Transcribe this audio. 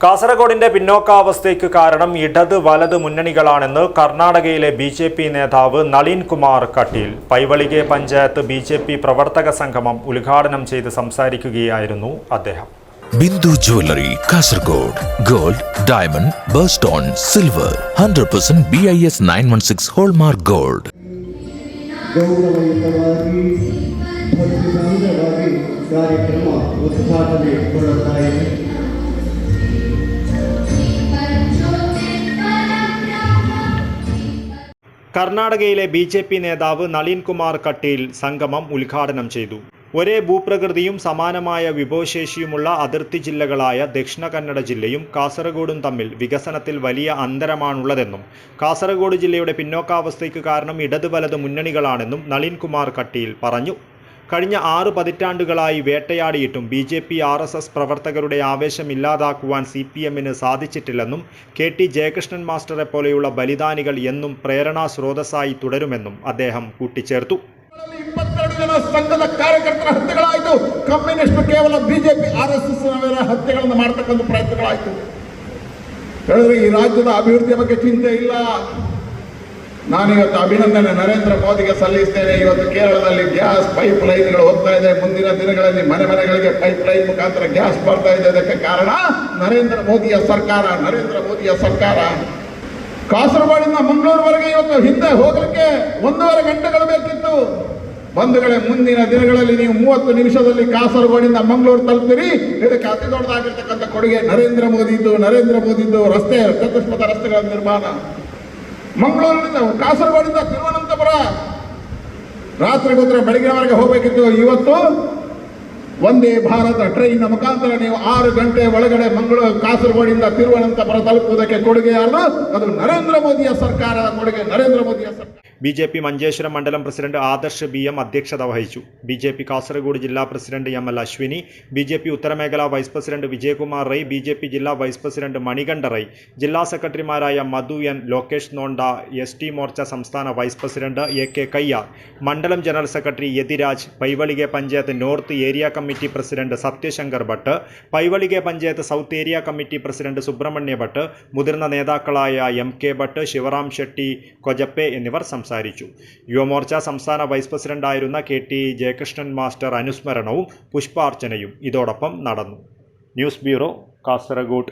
കാസർഗോഡിന്റെ പിന്നോക്കാവസ്ഥയ്ക്ക് കാരണം ഇടത് വലത് മുന്നണികളാണെന്ന് കർണാടകയിലെ ബി ജെ പി നേതാവ് Nalin Kumar Kateel Paivalike panchayat B J P പ്രവർത്തക സംഗമം ഉദ്ഘാടനം ചെയ്ത് സംസാരിക്കുകയായിരുന്നു അദ്ദേഹം Bindu jewellery Kasaragod gold diamond birthstone silver hundred percent B I S nine one six hallmark gold ಗೌರವಯುತವಾಗಿ ಭಕ್ತಿಭಂಗವಾಗಿ ಕಾರ್ಯಕ್ರಮ ಉದ್ಘಾಟನೆಗೊಳ್ಳುತ್ತಾ ಇದೆ കർണാടകയിലെ ബി ജെ പി നേതാവ് നളിൻ കുമാർ കട്ടീൽ സംഗമം ഉദ്ഘാടനം ചെയ്തു. ഒരേ ഭൂപ്രകൃതിയും സമാനമായ വിഭവശേഷിയുമുള്ള അതിർത്തി ജില്ലകളായ ദക്ഷിണ കന്നഡ ജില്ലയും കാസർഗോഡും തമ്മിൽ വികസനത്തിൽ വലിയ അന്തരമാണുള്ളതെന്നും കാസർഗോഡ് ജില്ലയുടെ പിന്നോക്കാവസ്ഥയ്ക്ക് കാരണം ഇടതുവലത് മുന്നണികളാണെന്നും നളിൻ കുമാർ കട്ടീൽ പറഞ്ഞു. കഴിഞ്ഞ ആറ് പതിറ്റാണ്ടുകളായി വേട്ടയാടിയിട്ടും B J P R S S പ്രവർത്തകരുടെ ആവേശം ഇല്ലാതാക്കുവാൻ സി പി എമ്മിന് സാധിച്ചിട്ടില്ലെന്നും കെ ടി ജയകൃഷ്ണൻ മാസ്റ്ററെ പോലെയുള്ള ബലിദാനികൾ എന്നും പ്രേരണാ സ്രോതസ്സായി തുടരുമെന്നും അദ്ദേഹം കൂട്ടിച്ചേർത്തു ಇಪ್ಪತ್ತೆರಡು ಜನ ಸಂಘದ ಕಾರ್ಯಕರ್ತರ ಹತ್ಯೆಗಳಾಯಿತು ಕಮ್ಯುನಿಸ್ಟ್ ಕೇವಲ ಬಿಜೆಪಿ ಆರ್ ಎಸ್ ಎಸ್ ಹತ್ಯೆಗಳನ್ನು ಮಾಡ್ತಕ್ಕಂಥ ಪ್ರಯತ್ನಗಳಾಯಿತು ಹೇಳಿದ್ರೆ ಈ ರಾಜ್ಯದ ಅಭಿವೃದ್ಧಿಯ ಬಗ್ಗೆ ಚಿಂತೆ ಇಲ್ಲ ನಾನಿವತ್ತು ಅಭಿನಂದನೆ ನರೇಂದ್ರ ಮೋದಿಗೆ ಸಲ್ಲಿಸ್ತೇನೆ. ಇವತ್ತು ಕೇರಳದಲ್ಲಿ ಗ್ಯಾಸ್ ಪೈಪ್ ಲೈನ್ಗಳು ಹೋಗ್ತಾ ಇದೆ. ಮುಂದಿನ ದಿನಗಳಲ್ಲಿ ಮನೆ ಮನೆಗಳಿಗೆ ಪೈಪ್ ಲೈನ್ ಮುಖಾಂತರ ಗ್ಯಾಸ್ ಬರ್ತಾ ಇದೆ. ಅದಕ್ಕೆ ಕಾರಣ ನರೇಂದ್ರ ಮೋದಿಯ ಸರ್ಕಾರ, ನರೇಂದ್ರ ಮೋದಿಯ ಸರ್ಕಾರ. ಕಾಸರಗೋಡಿಂದ ಮಂಗಳೂರುವರೆಗೆ ಇವತ್ತು ಹಿಂದೆ ಹೋಗಲಿಕ್ಕೆ ಒಂದೂವರೆ ಗಂಟೆಗಳು ಬೇಕಿತ್ತು. ಬಂಧುಗಳೇ, ಮುಂದಿನ ದಿನಗಳಲ್ಲಿ ನೀವು ಮೂವತ್ತು ನಿಮಿಷದಲ್ಲಿ ಕಾಸರಗೋಡಿಂದ ಮಂಗಳೂರು ತಲುಪ್ತೀರಿ. ಇದಕ್ಕೆ ಅತಿ ದೊಡ್ಡದಾಗಿರ್ತಕ್ಕಂಥ ಕೊಡುಗೆ ನರೇಂದ್ರ ಮೋದಿದ್ದು ನರೇಂದ್ರ ಮೋದಿದ್ದು ರಸ್ತೆ, ಚತುಷ್ಪಥ ರಸ್ತೆಗಳ ನಿರ್ಮಾಣ. ಮಂಗಳೂರಿನಿಂದ ಕಾಸರಗೋಡಿಂದ ತಿರುವನಂತಪುರ. ರಾತ್ರಿ ಗೊತ್ತರ ಬೆಳಗಿನವರೆಗೆ ಹೋಗಬೇಕಿತ್ತು. ಇವತ್ತು ಒಂದೇ ಭಾರತ ಟ್ರೈನ್ ಮುಖಾಂತರ ನೀವು ಆರು ಗಂಟೆ ಒಳಗಡೆ ಮಂಗಳೂರು ಕಾಸರಗೋಡಿಂದ ತಿರುವನಂತಪುರ ತಲುಪುವುದಕ್ಕೆ ಕೊಡುಗೆ ಯಾರು ಅದು ನರೇಂದ್ರ ಮೋದಿಯ ಸರ್ಕಾರದ ಕೊಡುಗೆ. ನರೇಂದ್ರ ಮೋದಿಯ ಸರ್ಕಾರ. ബി ജെ പി മഞ്ചേശ്വരം മണ്ഡലം പ്രസിഡന്റ് ആദർശ് ബി എം അധ്യക്ഷത വഹിച്ചു. ബി ജെ പി കാസർഗോഡ് ജില്ലാ president M L Ashwini B J P ഉത്തരമേഖലാ vice president Vijayakumar Rai B J P ജില്ലാ വൈസ് പ്രസിഡന്റ് മണികണ്ഠ റൈ ജില്ലാ സെക്രട്ടറിമാരായ Madhu N Lokesh Nonda S T Morcha സംസ്ഥാന vice president A K Kayyar മണ്ഡലം general secretary Yathiraj Paivalike panchayat north area committee president Sathyashankar Bhat Paivalike panchayat south area committee president Subrahmanya Bhat മുതിർന്ന നേതാക്കളായ M K Bhat Shivaram Shetty Kojappe എന്നിവർ സംസാരിച്ചു. യുവമോർച്ച സംസ്ഥാന vice പ്രസിഡന്റായിരുന്ന K T Jayakrishnan master അനുസ്മരണവും പുഷ്പാർച്ചനയും ഇതോടൊപ്പം നടന്നു. News bureau Kasaragod.